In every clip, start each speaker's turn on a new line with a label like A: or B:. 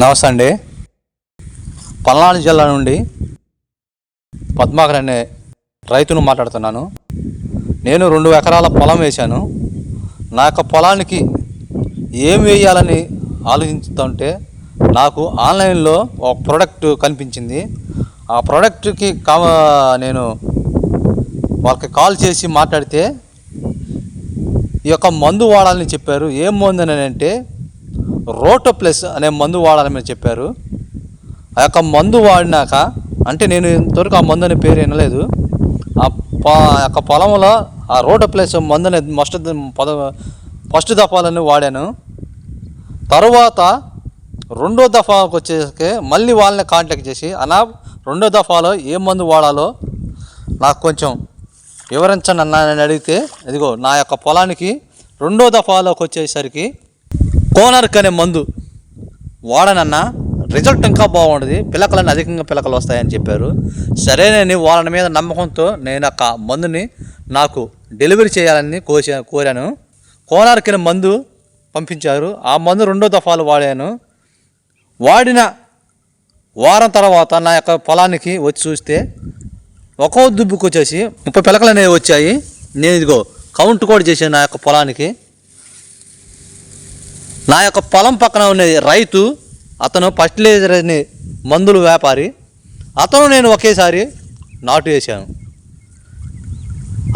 A: నమస్తే అండి. పల్నాడు జిల్లా నుండి పద్మాకర్ అనే రైతును మాట్లాడుతున్నాను. నేను రెండు ఎకరాల పొలం వేశాను. నా యొక్క పొలానికి ఏం వేయాలని ఆలోచిస్తుంటే నాకు ఆన్లైన్లో ఒక ప్రోడక్ట్ కనిపించింది. ఆ ప్రోడక్ట్కి కా నేను వాళ్ళకి కాల్ చేసి మాట్లాడితే ఈ యొక్క మందు వాడాలని చెప్పారు. ఏం మందు అని అంటే రోటో ప్లస్ అనే మందు వాడాలని చెప్పారు. ఆ యొక్క మందు వాడినాక అంటే నేను ఇంతవరకు ఆ మందు అనే పేరు వినలేదు. ఆ యొక్క పొలంలో ఆ రోటో ప్లస్ మందు అనేది మస్ట్ పద ఫస్ట్ దఫాలని వాడాను. తర్వాత రెండో దఫాకి వచ్చేసరికి మళ్ళీ వాళ్ళని కాంటాక్ట్ చేసి అలా రెండో దఫాలో ఏ మందు వాడాలో నాకు కొంచెం వివరించండి అన్న అని అడిగితే ఇదిగో నా యొక్క పొలానికి రెండో దఫాలోకి వచ్చేసరికి కోనర్క్ అనే మందు వాడనన్నా రిజల్ట్ ఇంకా బాగుంటుంది పిల్లకలన్నీ అధికంగా పిలకలు వస్తాయని చెప్పారు. సరేనని వాళ్ళ మీద నమ్మకంతో నేను ఆ మందుని నాకు డెలివరీ చేయాలని కోసా కోరాను. కోనార్కిన మందు పంపించారు. ఆ మందు రెండో దఫాలు వాడాను. వాడిన వారం తర్వాత నా యొక్క పొలానికి వచ్చి చూస్తే ఒక్కో దుబ్బుకు వచ్చేసి ముప్పై పిలకలు అనేవి వచ్చాయి. నేను ఇదిగో కౌంట్ కూడా చేశాను నా యొక్క పొలానికి నా యొక్క పొలం పక్కన ఉన్న రైతు అతను ఫర్టిలైజర్ అనే మందులు వ్యాపారి. అతను నేను ఒకేసారి నాటు వేశాను.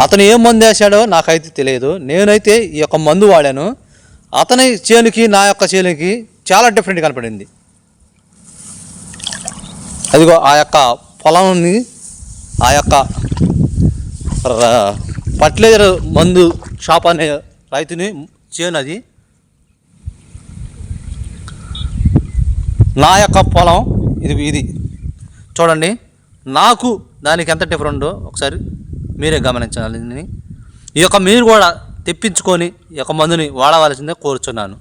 A: అతను ఏం మందు వేశాడో నాకైతే తెలియదు. నేనైతే ఈ యొక్క మందు వాడాను. అతని చేనుకి నా యొక్క చేనుకి చాలా డిఫరెంట్ కనపడింది. అదిగో ఆ యొక్క పొలంని ఆ యొక్క ఫర్టిలైజర్ మందు షాప్ అనే రైతుని చేను అది నా యొక్క పొలం ఇది ఇది. చూడండి నాకు దానికి ఎంత డిఫరెంట్ ఒకసారి మీరే గమనించాలి. ఈ యొక్క మీరు కూడా తెప్పించుకొని ఈ యొక్క మందుని వాడవలసిందే కోరుచున్నాను.